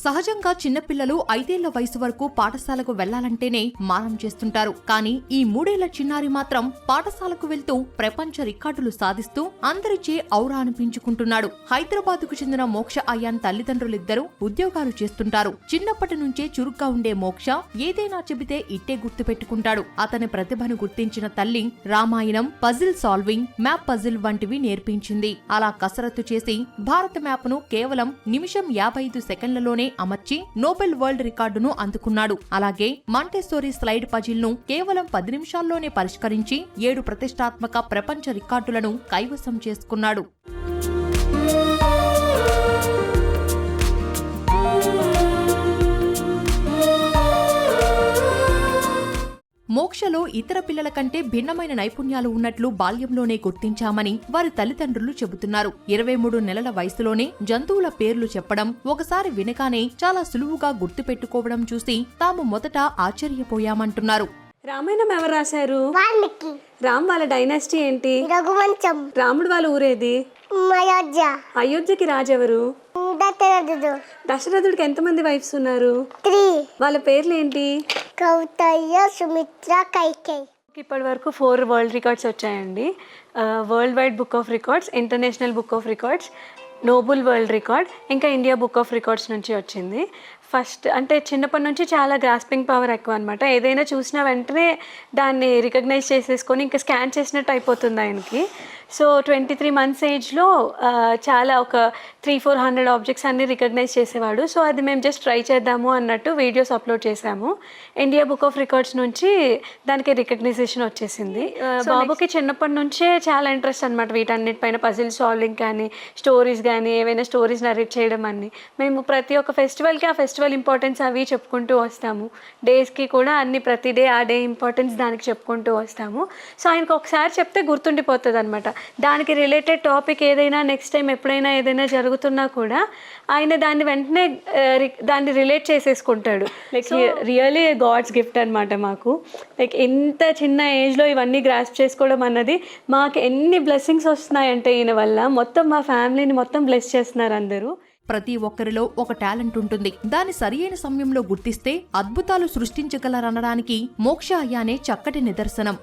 సహజంగా చిన్నపిల్లలు ఐదేళ్ళ వయసు వరకు పాఠశాలకు వెళ్ళాలంటేనే మానం చేస్తుంటారు. కానీ ఈ మూడేళ్ళ చిన్నారి మాత్రం పాఠశాలకు వెళ్తూ ప్రపంచ రికార్డులు సాధిస్తూ అందరిచే ఔరా అనిపించుకుంటున్నాడు. హైదరాబాద్కు చెందిన మోక్ష అయాన్ తల్లిదండ్రులిద్దరూ ఉద్యోగాలు చేస్తుంటారు. చిన్నప్పటి నుంచే చురుగ్గా ఉండే మోక్ష ఏదైనా చెబితే ఇట్టే గుర్తు పెట్టుకుంటాడు అతని ప్రతిభను గుర్తించిన తల్లి Ramayanam puzzle solving map puzzle వంటివి నేర్పించింది. అలా కసరత్తు చేసి భారత మ్యాప్ను కేవలం నిమిషం యాభై ఐదు సెకండ్లలోనే అమర్చి నోబెల్ వరల్డ్ రికార్డును అందుకున్నాడు. అలాగే మాంటెస్టోరీ స్లైడ్ పజిల్ను కేవలం పది నిమిషాల్లోనే పరిష్కరించి ఏడు ప్రతిష్టాత్మక ప్రపంచ రికార్డులను కైవసం చేసుకున్నాడు. మోక్షలో ఇతర పిల్లల కంటే భిన్నమైన నైపుణ్యాలు ఉన్నట్లు బాల్యంలోనే గుర్తించామని వారి తల్లిదండ్రులు చెబుతున్నారు. ఇరవై మూడు నెలల వయసులోనే జంతువుల పేర్లు చెప్పడం ఒకసారి వినగానే చాలా సులువుగా గుర్తుపెట్టుకోవడం చూసి తాము మొదట ఆశ్చర్యపోయామంటున్నారు. రామాయణం ఎవరు రాశారు? రామ్ వాళ్ళ డైనాసిటీ ఏంటి? రఘువంశం. రాముడు వాళ్ళ ఊరేది? అయోధ్య. అయోధ్యకి రాజెవరు? దశరథుడు. దశరథుడికి ఎంతమంది వైఫ్స్ ఉన్నారు? వాళ్ళ పేర్లు ఏంటి? కౌతల్య సుమిత్ర కైకేయి. ఇప్పటి వరకు ఫోర్ వరల్డ్ రికార్డ్స్ వచ్చాయండి. World wide book of records international book of records noble world record ఇంకా ఇండియా బుక్ ఆఫ్ రికార్డ్స్ నుంచి వచ్చింది. ఫస్ట్ అంటే చిన్నప్పటి నుంచి చాలా గ్రాస్పింగ్ పవర్ ఎక్కువ అనమాట ఏదైనా చూసిన వెంటనే దాన్ని రికగ్నైజ్ చేసేసుకొని ఇంకా స్కాన్ చేసినట్టు అయిపోతుంది ఆయనకి. సో ట్వంటీ త్రీ మంత్స్ ఏజ్లో చాలా ఒక త్రీ ఫోర్ హండ్రెడ్ ఆబ్జెక్ట్స్ అన్ని రికగ్నైజ్ చేసేవాడు. సో అది మేము జస్ట్ ట్రై చేద్దాము అన్నట్టు వీడియోస్ అప్లోడ్ చేసాము. ఇండియా బుక్ ఆఫ్ రికార్డ్స్ నుంచి దానికి రికగ్నైజేషన్ వచ్చేసింది. బాబుకి చిన్నప్పటి నుంచే చాలా ఇంట్రెస్ట్ అనమాట వీటన్నిటిపైన పజిల్ సాల్వింగ్ కానీ స్టోరీస్ కానీ ఏవైనా స్టోరీస్ నరేట్ చేయడం అన్ని. మేము ప్రతి ఒక్క ఫెస్టివల్కి ఆ ఫెస్టివల్ ఇంపార్టెన్స్ అవి చెప్పుకుంటూ వస్తాము. డేస్కి కూడా అన్ని ప్రతి డే ఆ డే ఇంపార్టెన్స్ దానికి చెప్పుకుంటూ వస్తాము. సో ఆయనకు ఒకసారి చెప్తే గుర్తుండిపోతుంది అనమాట దానికి రిలేటెడ్ టాపిక్ ఏదైనా నెక్స్ట్ టైం ఎప్పుడైనా ఏదైనా జరుగుతున్నా కూడా ఆయన దాన్ని వెంటనే దాన్ని రిలేట్ చేసేసుకుంటాడు. లైక్ రియలీ గాడ్స్ గిఫ్ట్ అనమాట మాకు. లైక్ ఇంత చిన్న ఏజ్లో ఇవన్నీ గ్రాస్ప్ చేసుకోవడం అన్నది మాకు ఎన్ని బ్లెస్సింగ్స్ వస్తున్నాయంటే ఈయన వల్ల. మొత్తం మా ఫ్యామిలీని మొత్తం బ్లెస్ చేస్తున్నారు అందరూ. ప్రతి ఒక్కరిలో ఒక టాలెంట్ ఉంటుంది. దాని సరియైన సమయంలో గుర్తిస్తే అద్భుతాలు సృష్టించగలరనడానికి మోక్ష అయ్యానే చక్కటి నిదర్శనం.